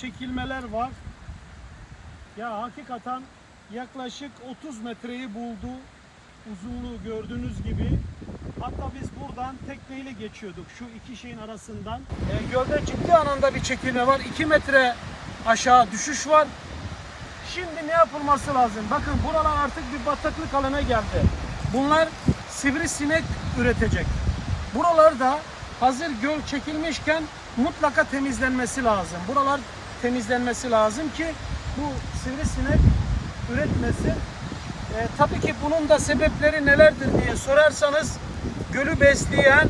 çekilmeler var. Ya hakikaten yaklaşık 30 metreyi buldu. Uzunluğu gördüğünüz gibi. Hatta biz buradan tekneyle geçiyorduk şu iki şeyin arasından. E, gölden çıktığı anında bir çekilme var. 2 metre aşağı düşüş var. Şimdi ne yapılması lazım? Bakın buralar artık bir bataklık alanına geldi. Bunlar sivrisinek üretecek. Buralarda hazır göl çekilmişken mutlaka temizlenmesi lazım. Buralar temizlenmesi lazım ki bu sivrisinek üretmesin. E, tabii ki bunun da sebepleri nelerdir diye sorarsanız gölü besleyen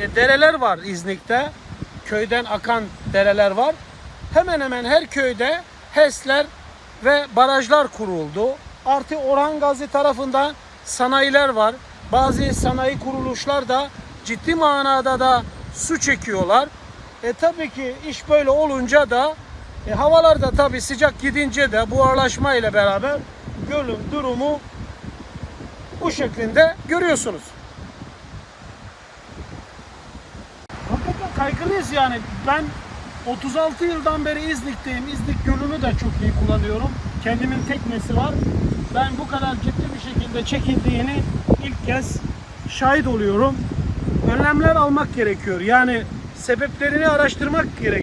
e, dereler var İznik'te. Köyden akan dereler var. Hemen hemen her köyde HES'ler ve barajlar kuruldu. Artı Orhan Gazi tarafından sanayiler var. Bazı sanayi kuruluşlar da ciddi manada da su çekiyorlar. E tabii ki iş böyle olunca da e, havalar da tabii sıcak gidince de buharlaşma ile beraber gölün durumu bu şeklinde görüyorsunuz. Hakikaten kaygılıyız yani. Ben 36 yıldan beri İznik'teyim. İznik Gölü'nü de çok iyi kullanıyorum. Kendimin teknesi var. Ben bu kadar ciddi bir şekilde çekildiğini ilk kez şahit oluyorum. Önlemler almak gerekiyor. Yani sebeplerini araştırmak gerekiyor.